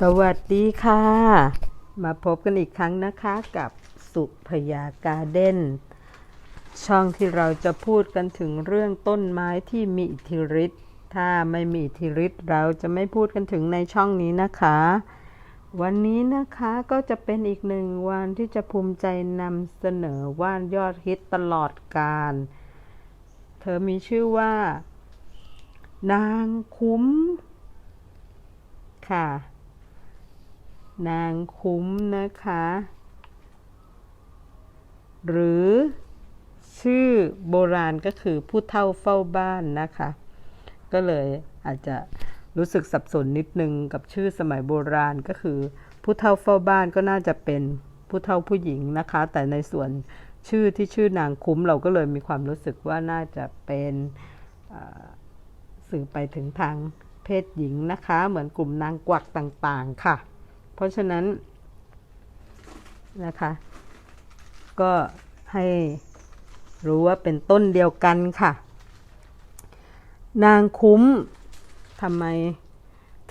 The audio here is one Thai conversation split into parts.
สวัสดีค่ะ มาพบกันอีกครั้งนะคะกับสุพยาการ์เด้น ช่องที่เราจะพูดกันถึงเรื่องต้นไม้ที่มีอิทธิฤทธิ์ถ้าไม่มีอิทธิฤทธิ์เราจะไม่พูดกันถึงในช่องนี้นะคะ วันนี้นะคะก็จะเป็นอีกหนึ่งวันที่จะภูมิใจนำเสนอว่านยอดฮิตตลอดกาลเธอมีชื่อว่า นางคุ้มค่ะ นางคุ้มนะคะ หรือชื่อโบราณก็คือผู้เฒ่าเฝ้าบ้านนะคะ ก็เลยอาจจะรู้สึกสับสนนิดนึงกับชื่อสมัยโบราณก็คือ ผู้เฒ่าเฝ้าบ้านก็น่าจะเป็นผู้เฒ่าผู้หญิงนะคะ แต่ในส่วนชื่อที่ชื่อนางคุ้มเราก็เลยมีความรู้สึกว่าน่าจะเป็นสื่อไปถึงทางเพศหญิงนะคะ เหมือนกลุ่มนางกวักต่างๆค่ะ เพราะฉะนั้นนะคะ ก็ให้รู้ว่าเป็นต้นเดียวกันค่ะ นางคุ้มทำไม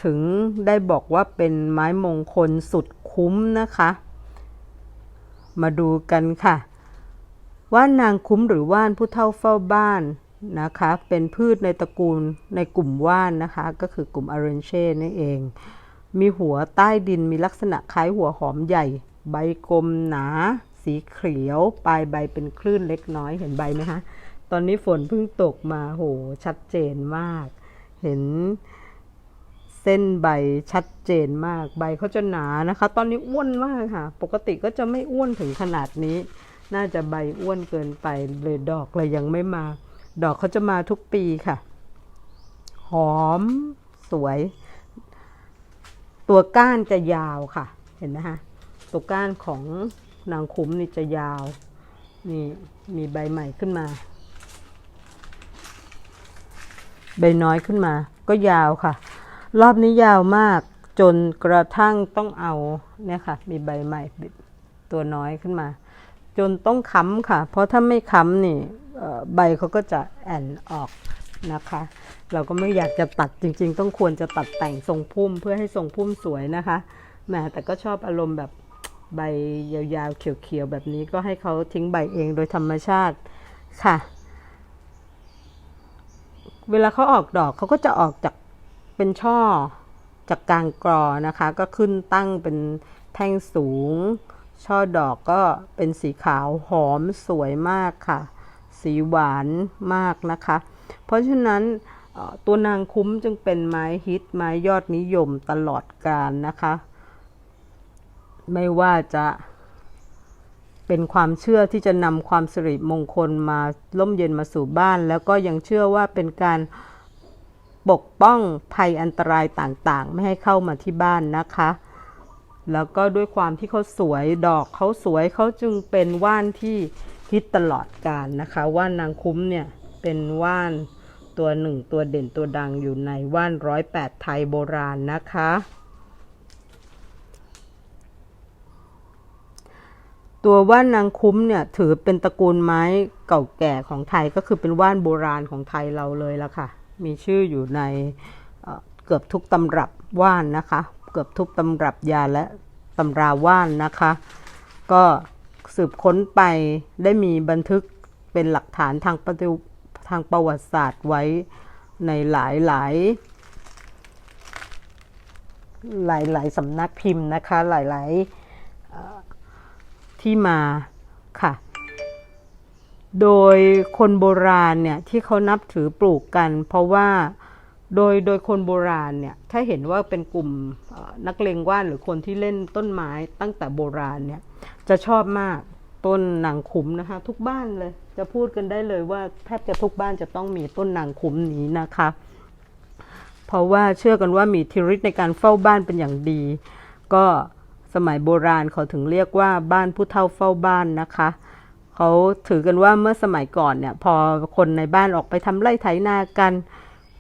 ถึงได้บอกว่าเป็นไม้มงคลสุดคุ้มนะคะ มาดูกันค่ะ ว่านนางคุ้มหรือว่านผู้เฒ่าเฝ้าบ้านนะคะ เป็นพืชในตระกูลในกลุ่มว่านนะคะ ก็คือกลุ่มอาเรนเช่นั่นเอง มีหัวใต้ดินมีลักษณะคล้ายหัวหอมใหญ่ ใบกลมหนา สีเขียว ปลายใบเป็นคลื่นเล็กน้อยเห็นใบไหมคะ ตอนนี้ฝนเพิ่งตกมาโหชัดเจนมาก เห็นเส้นใบชัดเจนมากใบเขาจะหนานะคะ ตอนนี้อ้วนมากค่ะ ปกติก็จะไม่อ้วนถึงขนาดนี้ น่าจะใบอ้วนเกินไปเลยดอกเลยยังไม่มา ดอกเขาจะมาทุกปีค่ะ หอมสวย ตัวก้านจะยาวค่ะ เห็นไหมคะตัวก้านของนางคุ้มนี่จะยาว นี่มีใบใหม่ขึ้นมา ใบน้อยขึ้นมา ก็ยาวค่ะ รอบนี้ยาวมากจนกระทั่งต้องเอาเนี่ยค่ะ มีใบใหม่ตัวน้อยขึ้นมา จนต้องค้ำค่ะ เพราะถ้าไม่ค้ำนี่ใบเขาก็จะแอนออก นะคะ เราก็ไม่อยากจะตัดจริง ๆ ต้องควรจะตัดแต่งทรงพุ่มเพื่อให้ทรงพุ่มสวยนะคะแหมแต่ก็ชอบอารมณ์แบบใบยาวๆ เขียวๆ แบบนี้ก็ให้เขาทิ้งใบเองโดยธรรมชาติค่ะ เวลาเขาออกดอกเขาก็จะออกจากเป็นช่อจากกลางกรอนะคะ ก็ขึ้นตั้งเป็นแท่งสูง ช่อดอกก็เป็นสีขาวหอมสวยมากค่ะ สีหวานมากนะคะ เพราะฉะนั้นตัวนางคุ้มจึงเป็นไม้ฮิตไม้ยอดนิยมตลอดกาลนะคะ ไม่ว่าจะเป็นความเชื่อที่จะนำความสิริมงคลมาล่มเย็นมาสู่บ้าน แล้วก็ยังเชื่อว่าเป็นการปกป้องภัยอันตรายต่างๆ ไม่ให้เข้ามาที่บ้านนะคะ แล้วก็ด้วยความที่เขาสวยดอกเขาสวยเขาจึงเป็นว่านที่ฮิตตลอดกาลนะคะ ว่านนางคุ้มเนี่ย เป็นว่านตัวหนึ่งตัวเด่นตัวดังอยู่ในว่านร้อยแปดไทยโบราณนะคะ ตัวว่านนางคุ้มเนี่ยถือเป็นตระกูลไม้เก่าแก่ของไทยก็คือเป็นว่านโบราณของไทยเราเลยละค่ะ มีชื่ออยู่ในเเกือบทุกตำรับว่านนะคะ เกือบทุกตำรับยาและตำราว่านนะคะ ก็สืบค้นไปได้มีบันทึกเป็นหลักฐานทางประวัางประวัติศาสตร์ไว้ในหลายหลายหลายหลายๆสำนักพิมพ์นะคะ หลายหลายๆที่มาค่ะ โดยคนโบราณเนี่ยที่เขานับถือปลูกกัน เพราะว่าโดยโดยคนโบราณเนี่ยถ้าเห็นว่าเป็นกลุ่มนักเลงว่านหรือคนที่เล่นต้นไม้ตั้งแต่โบราณเนี่ยจะชอบมาก ต้นนางคุ้มนะคะ ทุกบ้านเลย จะพูดกันได้เลยว่าแทบจะทุกบ้านจะต้องมีต้นนางคุ้มนี้นะคะ เพราะว่าเชื่อกันว่ามีอิทธิฤทธิ์ในการเฝ้าบ้านเป็นอย่างดี ก็สมัยโบราณเขาถึงเรียกว่าบ้านผู้เฒ่าเฝ้าบ้านนะคะเขาถือกันว่าเมื่อสมัยก่อนเนี่ย พอคนในบ้านออกไปทำไร่ไถนากัน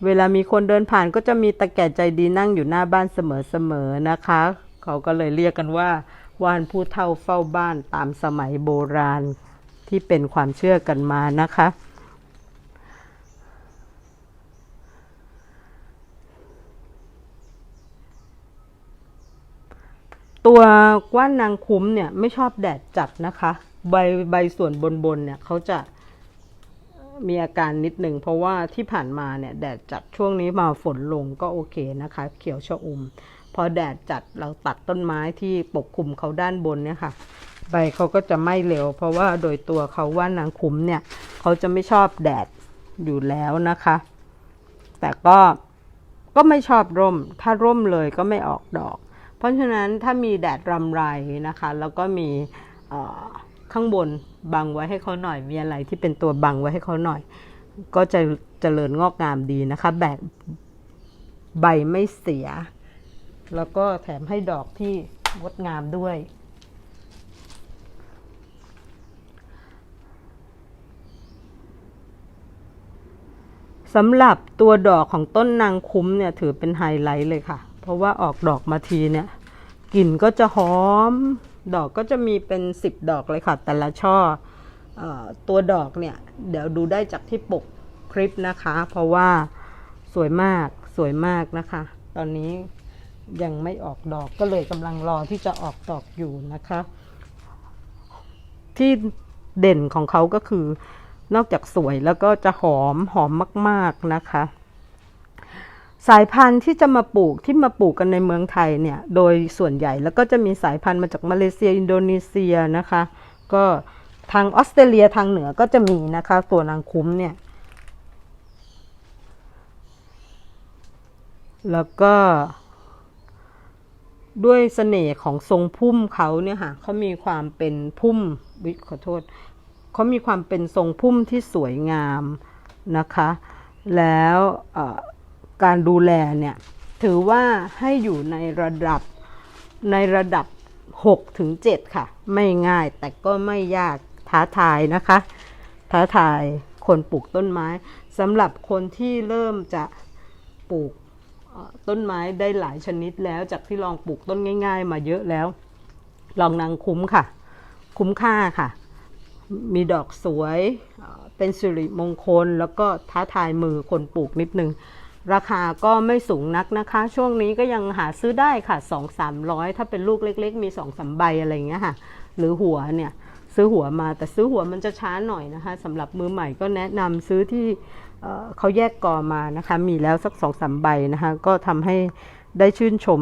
เวลามีคนเดินผ่านก็จะมีตาแก่ใจดีนั่งอยู่หน้าบ้านเสมอๆนะคะ เขาก็เลยเรียกกันว่า ว่านผู้เฒ่าเฝ้าบ้านตามสมัยโบราณที่เป็นความเชื่อกันมานะคะ ตัวว่านนางคุ้มเนี่ยไม่ชอบแดดจัดนะคะ ใบใบส่วนบนบนเนี่ยเขาจะมีอาการนิดหนึ่งเพราะว่าที่ผ่านมาเนี่ยแดดจัดช่วงนี้มาฝนลงก็โอเคนะคะ เขียวชอุ่ม พอแดดจัดเราตัดต้นไม้ที่ปกคลุมเขาด้านบนเนี่ยค่ะ ใบเขาก็จะไม่เร็ว เพราะว่าโดยตัวเขาว่านางคุ้มเนี่ยเขาจะไม่ชอบแดดอยู่แล้วนะคะ แต่ก็ก็ไม่ชอบร่ม ถ้าร่มเลยก็ไม่ออกดอก เพราะฉะนั้นถ้ามีแดดรำไรนะคะ แล้วก็มีข้างบนบังไว้ให้เขาหน่อย มีอะไรที่เป็นตัวบังไว้ให้เขาหน่อย ก็จะเจริญงอกงามดีนะคะ แบกใบไม่เสีย แล้วก็แถมให้ดอกที่งดงามด้วย สำหรับตัวดอกของต้นนางคุ้มเนี่ยถือเป็นไฮไลท์เลยค่ะ เพราะว่าออกดอกมาทีเนี่ยกลิ่นก็จะหอม ดอกก็จะมีเป็นสิบดอกเลยค่ะ แต่ละช่อเออตัวดอกเนี่ย เดี๋ยวดูได้จากที่ปกคลิปนะคะ เพราะว่าสวยมากสวยมากนะคะ ตอนนี้ ยังไม่ออกดอกก็เลยกำลังรอที่จะออกดอกอยู่นะคะ ที่เด่นของเขาก็คือนอกจากสวยแล้วก็จะหอมหอมมาก ๆนะคะ สายพันธุ์ที่จะมาปลูกที่มาปลูกกันในเมืองไทยเนี่ย โดยส่วนใหญ่แล้วก็จะมีสายพันธุ์มาจากมาเลเซียอินโดนีเซียนะคะ ก็ทางออสเตรเลียทางเหนือก็จะมีนะคะตัวนางคุ้มเนี่ย แล้วก็ ด้วยเสน่ห์ของทรงพุ่มเขาเนี่ยค่ะเขามีความเป็นพุ่มวิขอโทษเขามีความเป็นทรงพุ่มที่สวยงามนะคะ แล้วการดูแลเนี่ยถือว่าให้อยู่ในระดับในระดับ6ถึง7ค่ะ ไม่ง่ายแต่ก็ไม่ยากท้าทายนะคะ ท้าทายคนปลูกต้นไม้สำหรับคนที่เริ่มจะปลูก ต้นไม้ได้หลายชนิดแล้วจากที่ลองปลูกต้นง่าย ๆ มาเยอะแล้ว ลองนางคุ้มค่ะ คุ้มค่าค่ะ มีดอกสวยเป็นสิริมงคล แล้วก็ท้าทายมือคนปลูกนิดนึง ราคาก็ไม่สูงนักนะคะ ช่วงนี้ก็ยังหาซื้อได้ค่ะ 2 3 0 0 ถ้าเป็นลูกเล็ก ๆ มี2อสใบอะไรอย่างเงี้ยค่ะ หรือหัวเนี่ยซื้อหัวมาแต่ซื้อหัวมันจะช้าหน่อยนะคะสำหรับมือใหม่ก็แนะนำซื้อที่ เขาแยกกอมานะคะ มีแล้วสักสองสามใบนะคะ ก็ทำให้ได้ชื่นชม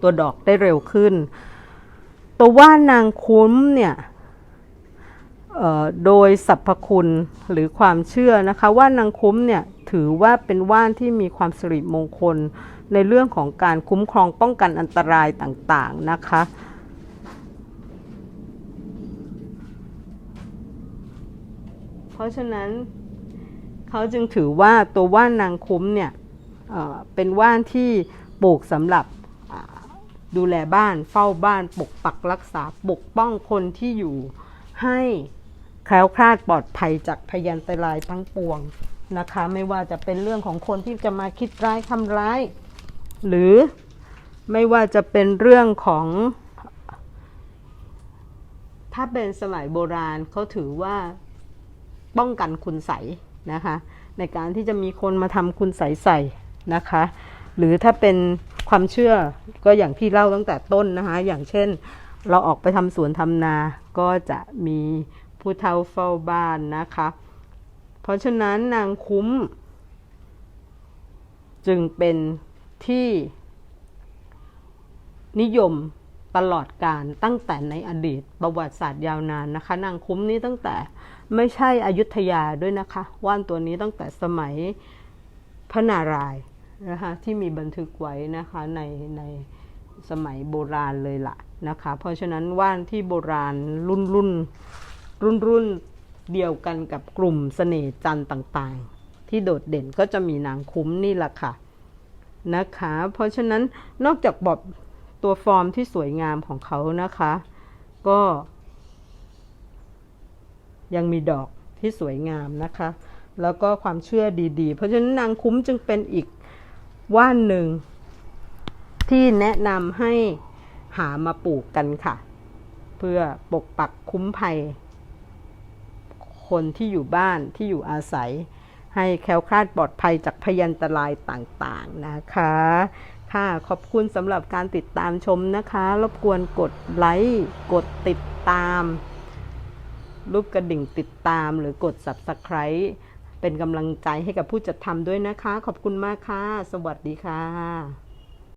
ตัวดอกได้เร็วขึ้น ตัวว่านนางคุ้มเนี่ยโดยสรรพคุณหรือความเชื่อนะคะว่านางคุ้มเนี่ยถือว่าเป็นว่านที่มีความสิริมงคลในเรื่องของการคุ้มครองป้องกันอันตรายต่างๆนะคะ เพราะฉะนั้น เขาจึงถือว่าตัวว่านนางคุ้มเนี่ยเป็นว่านที่ปลูกสำหรับดูแลบ้านเฝ้าบ้านปกปักรักษาปกป้องคนที่อยู่ให้แคล้วคลาดปลอดภัยจากพยันตรายทั้งปวงนะคะ ไม่ว่าจะเป็นเรื่องของคนที่จะมาคิดร้ายทำร้าย หรือไม่ว่าจะเป็นเรื่องของ ถ้าเป็นสมัยโบราณเขาถือว่าป้องกันคุณใส นะคะ ในการที่จะมีคนมาทำคุณใสยใส่นะคะ หรือถ้าเป็นความเชื่อก็อย่างที่เล่าตั้งแต่ต้นนะคะ อย่างเช่นเราออกไปทำสวนทำนา ก็จะมีผู้เฒ่าเฝ้าบ้านนะคะ เพราะฉะนั้นนางคุ้ม จึงเป็นที่นิยมตลอดการตั้งแต่ในอดีตประวัติศาสตร์ยาวนานนะคะ นางคุ้มนี้ตั้งแต่ ไม่ใช่อยุธยาด้วยนะคะ ว่านตัวนี้ตั้งแต่สมัยพระนารายณ์นะคะที่มีบันทึกไว้นะคะในในสมัยโบราณเลยล่ะนะคะ เพราะฉะนั้นว่านที่โบราณรุ่นรุ่นรุ่นรุ่นเดียวกันกับกลุ่มเสน่จันต่างๆ ที่โดดเด่นก็จะมีนางคุ้มนี่แหละค่ะนะคะ เพราะฉะนั้นนอกจากบอบตัวฟอร์มที่สวยงามของเขานะคะ ก็ ยังมีดอกที่สวยงามนะคะ แล้วก็ความเชื่อดีๆ เพราะฉะนั้นนางคุ้มจึงเป็นอีกว่านหนึ่งที่แนะนำให้หามาปลูกกันค่ะ เพื่อปกปักคุ้มภัย คนที่อยู่บ้านที่อยู่อาศัย ให้แคล้วคลาดปลอดภัยจากพยันตรายต่างๆนะคะ ค่ะขอบคุณสำหรับการติดตามชมนะคะ รบกวนกดไลค์กดติดตาม รูปกระดิ่งติดตามหรือกด Subscribe เป็นกำลังใจให้กับผู้จัดทำด้วยนะคะ ขอบคุณมากค่ะ สวัสดีค่ะ